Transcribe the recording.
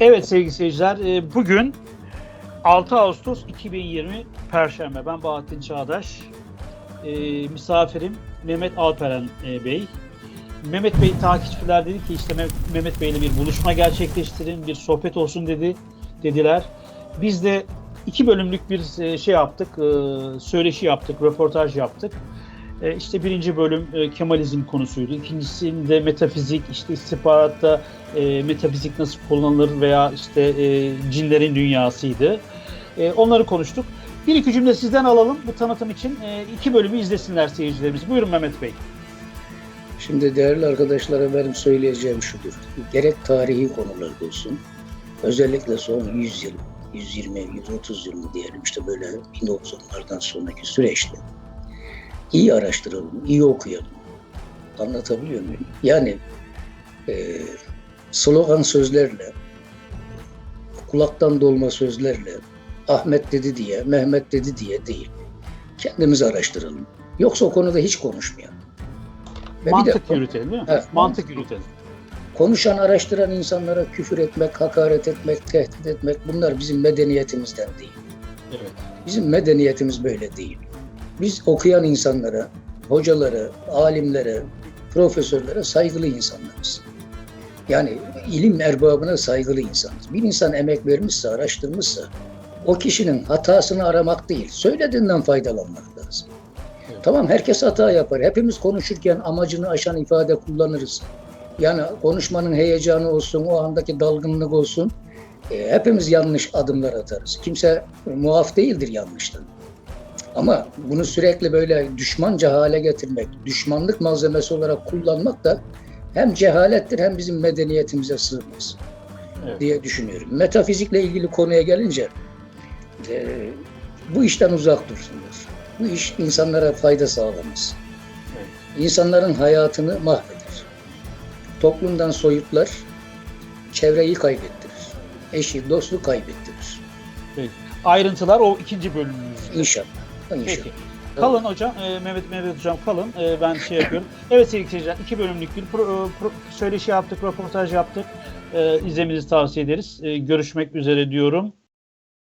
Evet sevgili seyirciler, e, bugün 6 Ağustos 2020 Perşembe. Ben Bahattin Çağdaş. E, misafirim Mehmet Alperen e, Bey. Mehmet Bey takipçiler dedi ki işte Meh- Mehmet Bey ile bir buluşma gerçekleştirin, bir sohbet olsun dedi dediler. Biz de iki bölümlük bir şey yaptık, söyleşi yaptık, röportaj yaptık. E, İşte birinci bölüm e, Kemalizm konusuydu. İkincisinde metafizik, işte istihbaratta e, metafizik nasıl kullanılır veya işte e, cinlerin dünyasıydı. Onları konuştuk. Bir iki cümle sizden alalım bu tanıtım için. E, iki bölümü izlesinler seyircilerimiz. Buyurun Mehmet Bey. Şimdi değerli arkadaşlara benim söyleyeceğim şudur. Gerek tarihi konularda olsun, özellikle son 100 yıl, 120, 130 yıl mı diyelim işte böyle 1910'lardan sonraki süreçte iyi araştıralım, iyi okuyalım. Anlatabiliyor muyum? Yani e, slogan sözlerle, kulaktan dolma sözlerle, Ahmet dedi diye, Mehmet dedi diye değil. Kendimizi araştıralım. Yoksa o konuda hiç konuşmayalım. Ve bir de- Mantık yürütelim değil mi? Evet, Mantık yürütelim. Konuşan, araştıran insanlara küfür etmek, hakaret etmek, tehdit etmek bunlar bizim medeniyetimizden değil. Evet. Bizim medeniyetimiz böyle değil. Biz okuyan insanlara, hocalara, alimlere, profesörlere saygılı insanlarız. Yani ilim erbabına saygılı insanız. Bir insan emek vermişse, araştırmışsa o kişinin hatasını aramak değil, söylediğinden faydalanmak lazım. Evet. Tamam herkes hata yapar. Hepimiz konuşurken amacını aşan ifade kullanırız. Yani konuşmanın heyecanı olsun, o andaki dalgınlık olsun. E, hepimiz yanlış adımlar atarız. Kimse muaf değildir yanlıştan. Ama bunu sürekli böyle düşmanca hale getirmek, düşmanlık malzemesi olarak kullanmak da hem cehalettir hem bizim medeniyetimize sığmaz Evet. diye düşünüyorum. Metafizikle ilgili konuya gelince e, bu işten uzak dursunlar. Bu iş insanlara fayda sağlamaz. Evet. İnsanların hayatını mahveder. Toplumdan soyutlar, çevreyi kaybettirir. Eşi, dostu kaybettirir. Ayrıntılar o ikinci bölümümüzde. İnşallah. Peki. Kalın hocam, e, Mehmet Mehmet hocam kalın. E, ben şey yapıyorum. Evet sevgili seyirciler, iki bölümlük bir pro, pro- söyleşi yaptık, röportaj yaptık. E, izlemenizi tavsiye ederiz. E, görüşmek üzere diyorum.